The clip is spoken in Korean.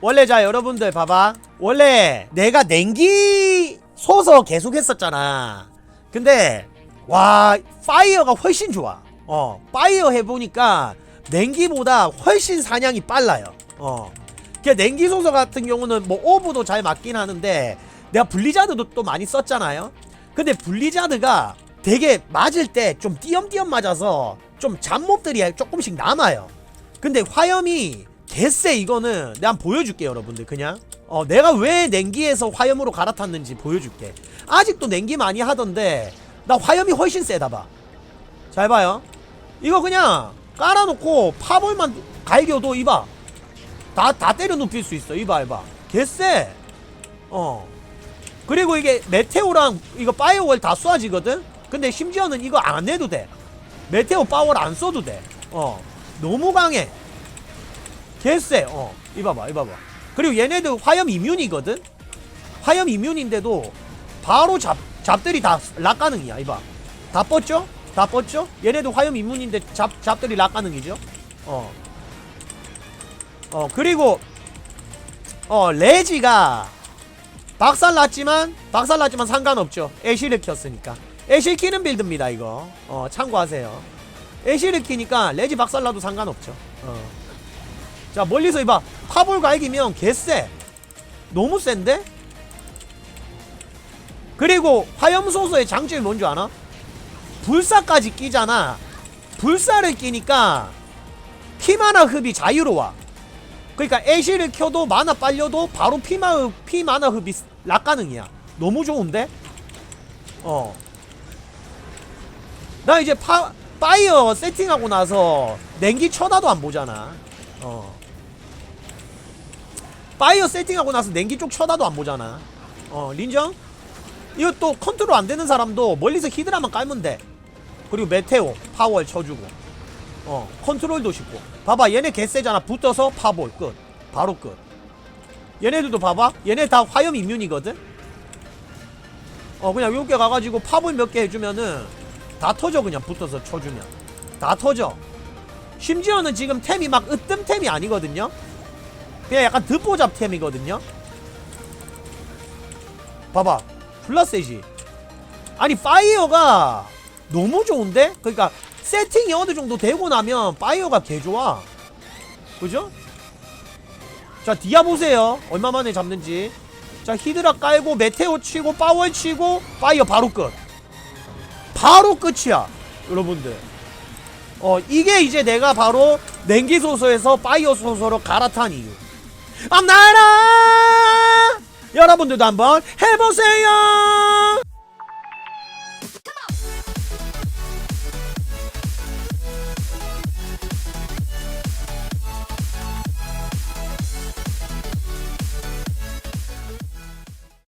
원래 자 여러분들 봐봐. 원래 내가 냉기 소서 계속 했었잖아. 근데 와 파이어가 훨씬 좋아. 어 파이어 해보니까 냉기보다 훨씬 사냥이 빨라요. 어. 그 냉기 소서 같은 경우는 뭐 오브도 잘 맞긴 하는데 내가 블리자드도 또 많이 썼잖아요. 근데 블리자드가 되게 맞을 때 좀 띄엄띄엄 맞아서 좀 잡몹들이 조금씩 남아요. 근데 화염이 개쎄 이거는. 내가 보여줄게 여러분들 그냥. 어 내가 왜 냉기에서 화염으로 갈아탔는지 보여줄게. 아직도 냉기 많이 하던데 나 화염이 훨씬 세다 봐잘 봐요. 이거 그냥 깔아놓고 파볼만 갈겨도 이봐. 다, 다 때려 눕힐 수 있어. 이봐 이봐. 개쎄 어. 그리고 이게 메테오랑 이거 파이어월 다 쏴지거든? 근데 심지어는 이거 안 해도 돼. 메테오 파워를 안 써도 돼어. 너무 강해 개쎄. 어 이봐봐 이봐봐. 그리고 얘네들 화염 이뮨이거든? 화염 이뮨인데도 바로 잡 잡들이 다 락가능이야 이봐. 다 뻗죠? 다 뻗죠? 얘네도 화염 이뮨인데 잡 잡들이 락가능이죠? 어. 어 그리고 어 레지가 박살났지만 박살났지만 상관없죠. 애쉬를 켰으니까. 애쉬 키는 빌드입니다 이거. 어 참고하세요. 애쉬를 키니까 레지 박살나도 상관없죠. 어. 자 멀리서 이봐 파볼 갈기면 개쎄 너무 센데? 그리고 화염소서의 장점이 뭔 줄 아나? 불사까지 끼잖아 불사를 끼니까 피마나 흡이 자유로워 그러니까 애쉬를 켜도 마나 빨려도 바로 피마 흡, 피마나 흡이 락가능이야 너무 좋은데? 어. 나 이제 파, 파이어 세팅하고 나서 냉기 쳐다도 안 보잖아 어. 파이어 세팅하고 나서 냉기 쪽 쳐다도 안 보잖아. 어, 린정? 이거 또 컨트롤 안 되는 사람도 멀리서 히드라만 깔면 돼. 그리고 메테오, 파월 쳐주고. 어, 컨트롤도 쉽고. 봐봐, 얘네 개쎄잖아. 붙어서 파볼, 끝. 바로 끝. 얘네들도 봐봐. 얘네 다 화염 이뮨이거든? 어, 그냥 요렇게 가가지고 파볼 몇개 해주면은 다 터져, 그냥 붙어서 쳐주면. 다 터져. 심지어는 지금 템이 막 으뜸템이 아니거든요? 그냥 약간 듣보잡템이거든요? 봐봐. 졸라 세지? 아니, 파이어가 너무 좋은데? 그러니까 세팅이 어느 정도 되고 나면 파이어가 개 좋아. 그죠? 자, 디아 보세요. 얼마 만에 잡는지. 자, 히드라 깔고, 메테오 치고, 파월 치고, 파이어 바로 끝. 바로 끝이야. 여러분들. 어, 이게 이제 내가 바로 냉기 소서에서 파이어 소서로 갈아탄 이유. 암나라! 여러분들도 한번 해보세요!